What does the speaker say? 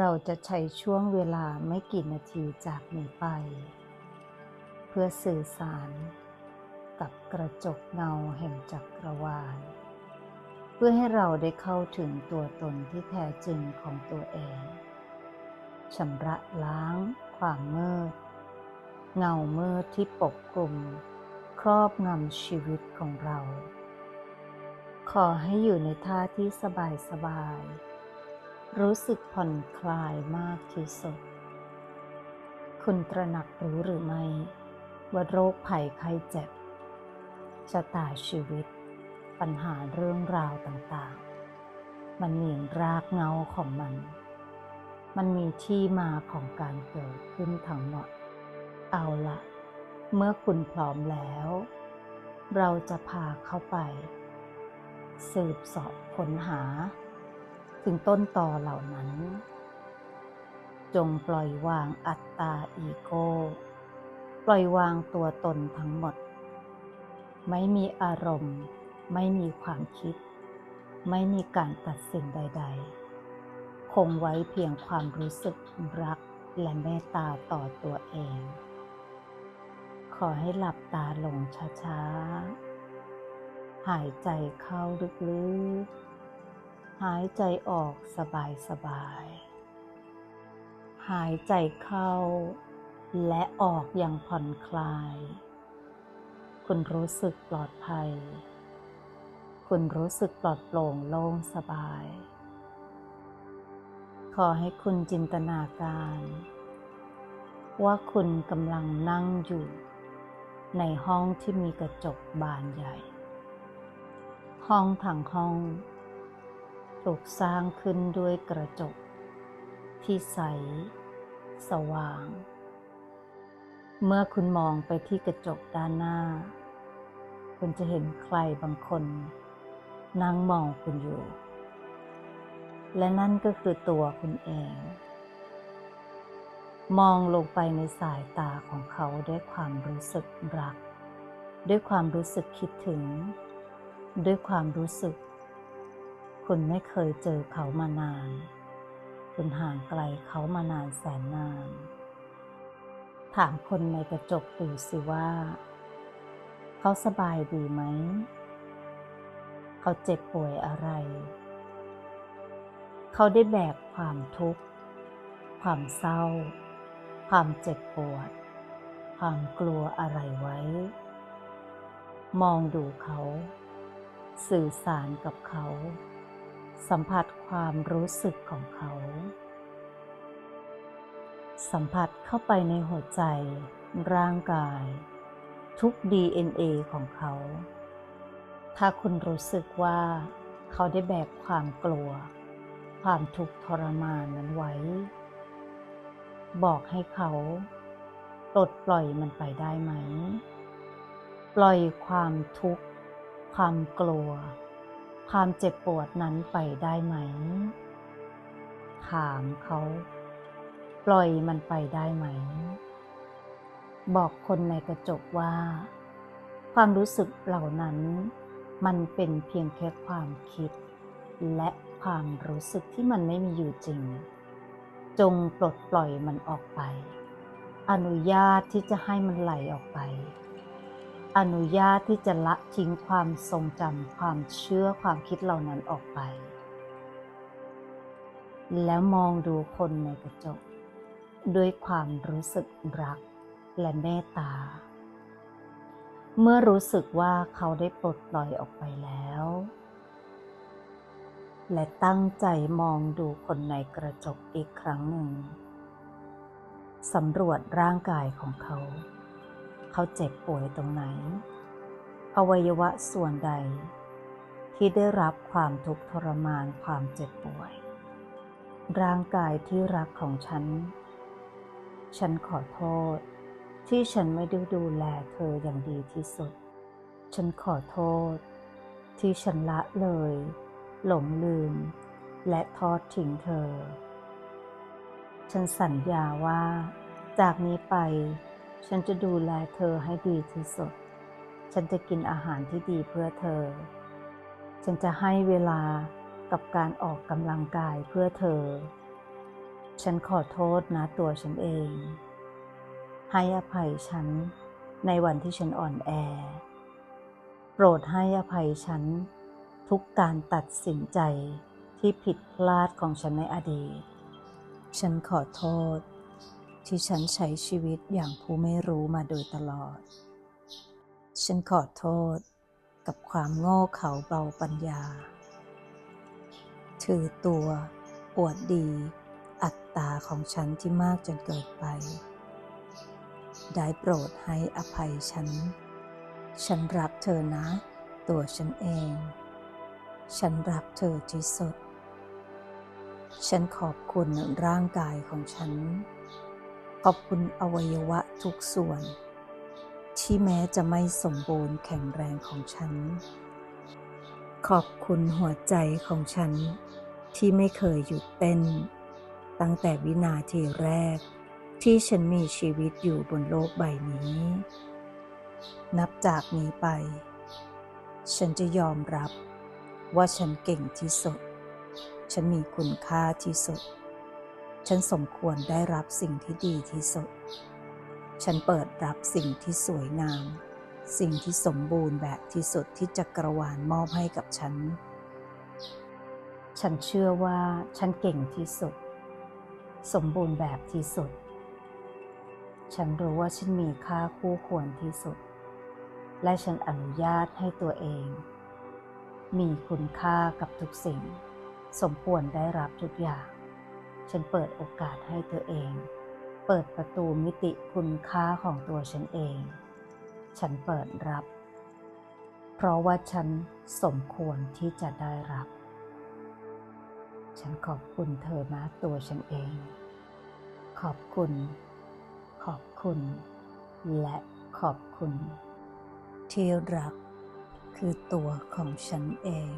เราจะใช้ช่วงเวลาไม่กี่นาทีจากนี้ไป เพื่อสื่อสารกับกระจกเงาแห่งจักรวาล เพื่อให้เราได้เข้าถึงตัวตนที่แท้จริงของตัวเองชำระล้าง ความมืด เงามืดที่ปกคลุม ครอบงำชีวิตของเรา ขอให้อยู่ในท่าที่สบายสบาย รู้สึกผ่อนคลายมากที่สุด คุณตระหนักรู้หรือไม่ ว่าโรคภัยไข้เจ็บชะตาชีวิต ปัญหาเรื่องราวต่างๆ มันมีรากเงาของมัน มันมีที่มาของการเกิดขึ้นทั้งหมด เอาละเมื่อคุณพร้อมแล้ว เราจะพาเข้าไป สืบสอบค้นหา ถึงต้นต่อเหล่านั้น จงปล่อยวางอัตตาอีโก้ ปล่อยวางตัวตนทั้งหมด ไม่มีอารมณ์ ไม่มีความคิด ไม่มีการตัดสินใด ๆ คงไว้เพียงความรู้สึกรักและเมตตาต่อตัวเอง ขอให้หลับตาลงช้าๆ หายใจเข้าลึกๆ หายใจออกสบายๆหายใจเข้า และออกอย่างผ่อนคลาย คุณรู้สึกปลอดภัย คุณรู้สึกปลอดโปร่งโล่งสบาย ขอให้คุณจินตนาการ ว่าคุณกำลังนั่งอยู่ ในห้องที่มีกระจกบานใหญ่ ห้องทั้งห้อง ถูกสร้างขึ้นด้วยกระจก ที่ใส สว่าง เมื่อคุณมองไปที่กระจกด้านหน้า คุณจะเห็นใครบางคนนั่งมองคุณอยู่ และนั่นก็คือตัวคุณเอง มองลงไปในสายตาของเขาด้วยความรู้สึกรัก ด้วยความรู้สึกคิดถึง ด้วยความรู้สึก คุณไม่เคยเจอเขามานาน คุณห่างไกลเขามานานแสนนาน ถามคนในกระจกดูสิว่า เขาสบายดีไหม เขาเจ็บป่วยอะไร เขาได้แบกความทุกข์ ความเศร้า ความเจ็บปวด ความกลัวอะไรไว้ มองดูเขา สื่อสารกับเขา สัมผัสความรู้สึกของเขา สัมผัสเข้าไปในหัวใจ ร่างกาย ทุก DNA ของเขา ถ้าคุณรู้สึกว่า เขาได้แบกความกลัว ความทุกข์ทรมานนั้นไว้ บอกให้เขาปลดปล่อยมันไปได้ไหม ปล่อยความทุกข์ ความกลัว ความเจ็บปวดนั้นไปได้ไหม ถามเขา ปล่อยมันไปได้ไหม บอกคนในกระจกว่า ความรู้สึกเหล่านั้น มันเป็นเพียงแค่ความคิด และความรู้สึกที่มันไม่มีอยู่จริง จงปลดปล่อยมันออกไป อนุญาตที่จะให้มันไหลออกไป อนุญาตที่จะละทิ้งความทรงจำความเชื่อความคิดเหล่านั้นออกไป แล้วมองดูคนในกระจก ด้วยความรู้สึกรักและเมตตา เมื่อรู้สึกว่าเขาได้ปลดปล่อยออกไปแล้ว และตั้งใจมองดูคนในกระจกอีกครั้งหนึ่งสำรวจร่างกายของเขา เขาเจ็บป่วยตรงไหน อวัยวะส่วนใด ที่ได้รับความทุกข์ทรมานความเจ็บป่วย ร่างกายที่รักของฉัน ฉันขอโทษ ที่ฉันไม่ได้ดูแลเธออย่างดีที่สุด ฉันขอโทษ ที่ฉันละเลย หลงลืม และทอดทิ้งเธอ ฉันสัญญาว่า จากนี้ไป ฉันจะดูแลเธอให้ดีที่สุด ฉันจะกินอาหารที่ดีเพื่อเธอ ฉันจะให้เวลากับการออกกำลังกายเพื่อเธอ ฉันขอโทษนะตัวฉันเอง ให้อภัยฉันในวันที่ฉันอ่อนแอ โปรดให้อภัยฉันทุกการตัดสินใจที่ผิดพลาดของฉันในอดีต ฉันขอโทษ ที่ฉันใช้ชีวิตอย่างผู้ไม่รู้มาโดยตลอด ฉันขอโทษกับความโง่เขลาเบาปัญญา ถือตัวอวดดี อัตตาของฉันที่มากจนเกินไป ได้โปรดให้อภัยฉัน ฉันรักเธอนะ ตัวฉันเอง ฉันรักเธอที่สุด ฉันขอบคุณร่างกายของฉัน ขอบคุณอวัยวะทุกส่วน ที่แม้จะไม่สมบูรณ์แข็งแรงของฉัน ขอบคุณหัวใจของฉัน ที่ไม่เคยหยุดเต้น ตั้งแต่วินาทีแรก ที่ฉันมีชีวิตอยู่บนโลกใบนี้ นับจากนี้ไป ฉันจะยอมรับว่าฉันเก่งที่สุด ฉันมีคุณค่าที่สุด ฉันสมควรได้รับสิ่งที่ดีที่สุด ฉันเปิดรับสิ่งที่สวยงาม สิ่งที่สมบูรณ์แบบที่สุดที่จักรวาลมอบให้กับฉัน ฉันเชื่อว่าฉันเก่งที่สุด สมบูรณ์แบบที่สุด ฉันรู้ว่าฉันมีค่าคู่ควรที่สุด และฉันอนุญาตให้ตัวเอง มีคุณค่ากับทุกสิ่ง สมควรได้รับทุกอย่าง ฉันเปิดโอกาสให้ตัวเอง เปิดประตูมิติคุณค่าของตัวฉันเอง ฉันเปิดรับ เพราะว่าฉันสมควรที่จะได้รับ ฉันขอบคุณเธอนะตัวฉันเอง ขอบคุณ ขอบคุณ และขอบคุณ ที่รักคือตัวของฉันเอง